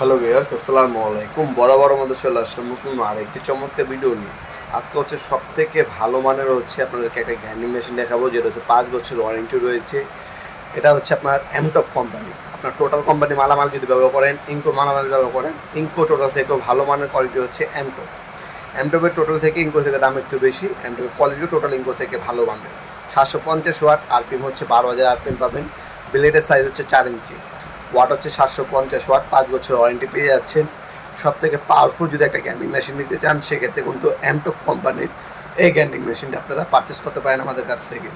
Hello viewers আসসালামু আলাইকুম। বড় মধ্যে চলে আসলাম নতুন আর একটি চমৎকার ভিডিও নিয়ে। আজকে হচ্ছে সব থেকে ভালো মানের হচ্ছে আপনাদেরকে একটা গ্যান্ডিং মেশিন দেখাবো, যেটা হচ্ছে পাঁচ বছর ওয়ারেন্টি রয়েছে। এটা হচ্ছে আপনার এমটপ কোম্পানি আপনার টোটাল কোম্পানি মালামাল যদি ব্যবহার করেন ইনকো মালামাল ব্যবহার করেন ইঙ্কো টোটাল থেকেও ভালো মানের কোয়ালিটি হচ্ছে এমটপ এমটপের টোটাল থেকে ইঙ্কো থেকে দাম একটু বেশি এমটপের কোয়ালিটি টোটাল ইঙ্কো থেকে ভালো মানের। সাতশো পঞ্চাশ ওয়াট আরপিএম হচ্ছে বারো হাজার আরপিএম পাবেন। ব্লেডের সাইজ হচ্ছে চার ইঞ্চি। ওয়াট হচ্ছে সাতশো পঞ্চাশ ওয়াট, পাঁচ বছর ওয়ারেন্টি পেয়ে যাচ্ছেন। সব থেকে পাওয়ারফুল যদি একটা গ্যান্ডিং মেশিন নিতে চান, সেক্ষেত্রে কিন্তু অ্যামটক কোম্পানির এই গ্যান্ডিং মেশিনটা আপনারা পারচেস করতে পারেন আমাদের কাছ থেকে।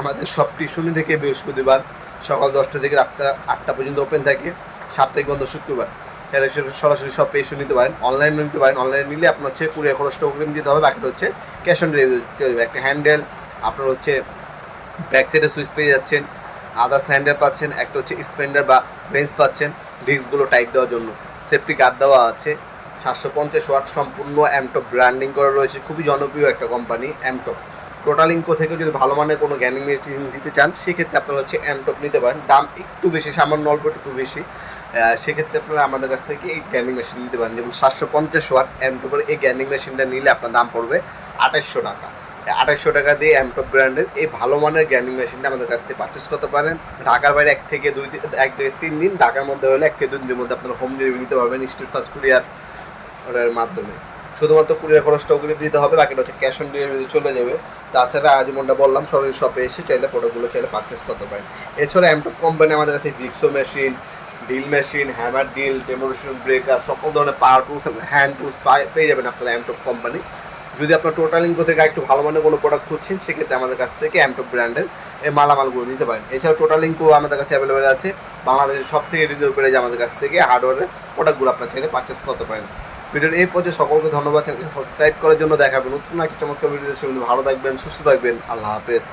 আমাদের সবটি শনি থেকে বৃহস্পতিবার সকাল দশটা থেকে রাতটা আটটা পর্যন্ত ওপেন থাকে, সাপ্তাহিক বন্ধ শুক্রবার। চাইলে সরাসরি সব পেয়ে নিতে পারেন অনলাইনে নিতে পারেন। অনলাইনে নিলে আপনার হচ্ছে কুড়িয়ার খরচটা অগ্রিম দিতে হবে, বাকিটা হচ্ছে ক্যাশ অন ডেলিভারি একটা হ্যান্ডেল আপনার হচ্ছে ব্যাক সাইডে সুইচ পেয়ে যাচ্ছেন। আদার স্যান্ডার পাচ্ছেন, একটা হচ্ছে স্পেন্ডার বা বেঞ্চ পাচ্ছেন ডিস্কগুলো টাইট দেওয়ার জন্য। সেফটি গার্ড দেওয়া আছে, সাতশো পঞ্চাশ ওয়াট সম্পূর্ণ অ্যামটপ ব্র্যান্ডিং করা রয়েছে, খুবই জনপ্রিয় একটা কোম্পানি অ্যামটপ টোটাল ইনকো থেকে যদি ভালো মানের কোনো গ্যানিং মেশিন দিতে চান, সেক্ষেত্রে আপনারা হচ্ছে অ্যামটপ নিতে পারেন। দাম একটু বেশি, সামান্য অল্প, একটু বেশি। সেক্ষেত্রে আপনারা আমাদের কাছ থেকে এই গ্যানিং মেশিন নিতে পারেন। যেমন সাতশো পঞ্চাশ ওয়াট অ্যামটপের এই গ্যানিং মেশিনটা নিলে আপনার দাম পড়বে আঠাশশো টাকা। আঠাশশো টাকা দিয়ে অ্যামটপ ব্র্যান্ডের এই ভালো মানের গ্যান্ডিং মেশিনটা আমাদের কাছ থেকে পারচেস করতে পারেন। ঢাকার বাইরে এক থেকে দুই এক থেকে তিন দিন, ঢাকার মধ্যে হলে এক থেকে দুই দিনের মধ্যে আপনারা হোম ডেলিভারি নিতে পারবেন স্ট্রিট ফাস্ট কুরিয়ার অর্ডারের মাধ্যমে। শুধুমাত্র কুরিয়ার খরচটা ওগুলো দিতে হবে, বাকিটা হচ্ছে ক্যাশ অন ডেলিভারি চলে যাবে। তাছাড়া যেমনটা বললাম সরাসরি শপে এসে চাইলে প্রোডাক্টগুলো চাইলে পারচেস করতে পারেন। এছাড়া অ্যামটপ কোম্পানি আমাদের কাছে jigsaw machine drill machine hammer drill demolition breaker সকল ধরনের পাওয়ার টুলস হ্যান্ড টুলস পেয়ে যাবেন আপনারা অ্যামটপ কোম্পানি যদি আপনার টোটাল ইনকো থেকে একটু ভালো মানের কোনো প্রোডাক্ট খুঁজছেন, সেক্ষেত্রে আমাদের কাছ থেকে অ্যামটপ ব্র্যান্ডের এই মালামালগুলো নিতে পারেন। এছাড়াও টোটাল ইনকো আমাদের কাছে অ্যাভেলেবেল আছে। বাংলাদেশের সব থেকে রিজনেবল প্রাইজ আমাদের কাছ থেকে হার্ডওয়্যারের প্রোডাক্টগুলো আপনার চাইলে পারচেস করতে পারেন। ভিডিওর এই পর্যায়ে সকলকে ধন্যবাদ। সাবস্ক্রাইব করার জন্য দেখাবেন নতুন একটা চমৎকার ভিডিও ভালো থাকবেন, সুস্থ থাকবেন। আল্লাহ হাফেজ।